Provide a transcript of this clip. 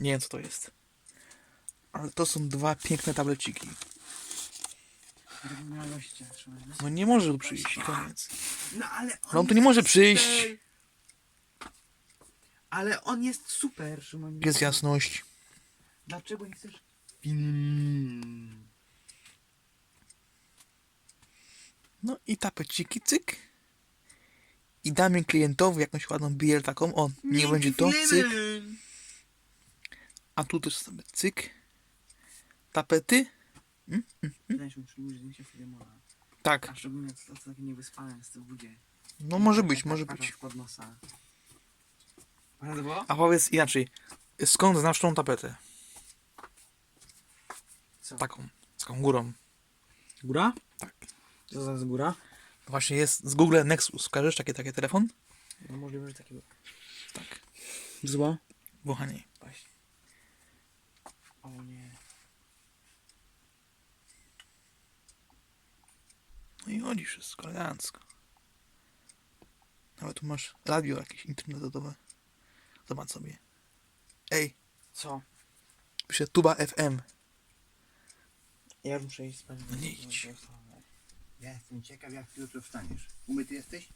Nie wiem co to jest. Ale to są dwa piękne tableciki. No. Nie może tu przyjść i koniec. No ale on No on tu nie może przyjść. Ale on jest super, Szymon. Jest jasność. Dlaczego nie chcesz? Mm. No i tapeciki, cyk. I damy klientowi jakąś ładną biel taką. O, nie będzie to, cyk. A tu też sobie cyk. Tapety. Przyjmij zdjęcie Filemona. Tak. A szczególnie to, to takie niewyspane jest w budzie. No może być, może być. Pod nosa. Było? A powiedz inaczej. Skąd znasz tą tapetę? Co? Taką. Z tą górą. Góra? Tak. Co za z góra? Właśnie jest z Google Nexus. Kojarzysz taki, taki telefon? No możliwe, że takiego. Tak. Zło? Wąchanie. Właśnie. O nie. No i chodzi wszystko elegancko. Nawet tu masz radio jakieś internetowe. Zobacz sobie. Ej, Co? pisze tuba FM. Ja już muszę iść spać. No nie idź. Ja jestem ciekaw, jak ty jutro wstaniesz. Umyty jesteś?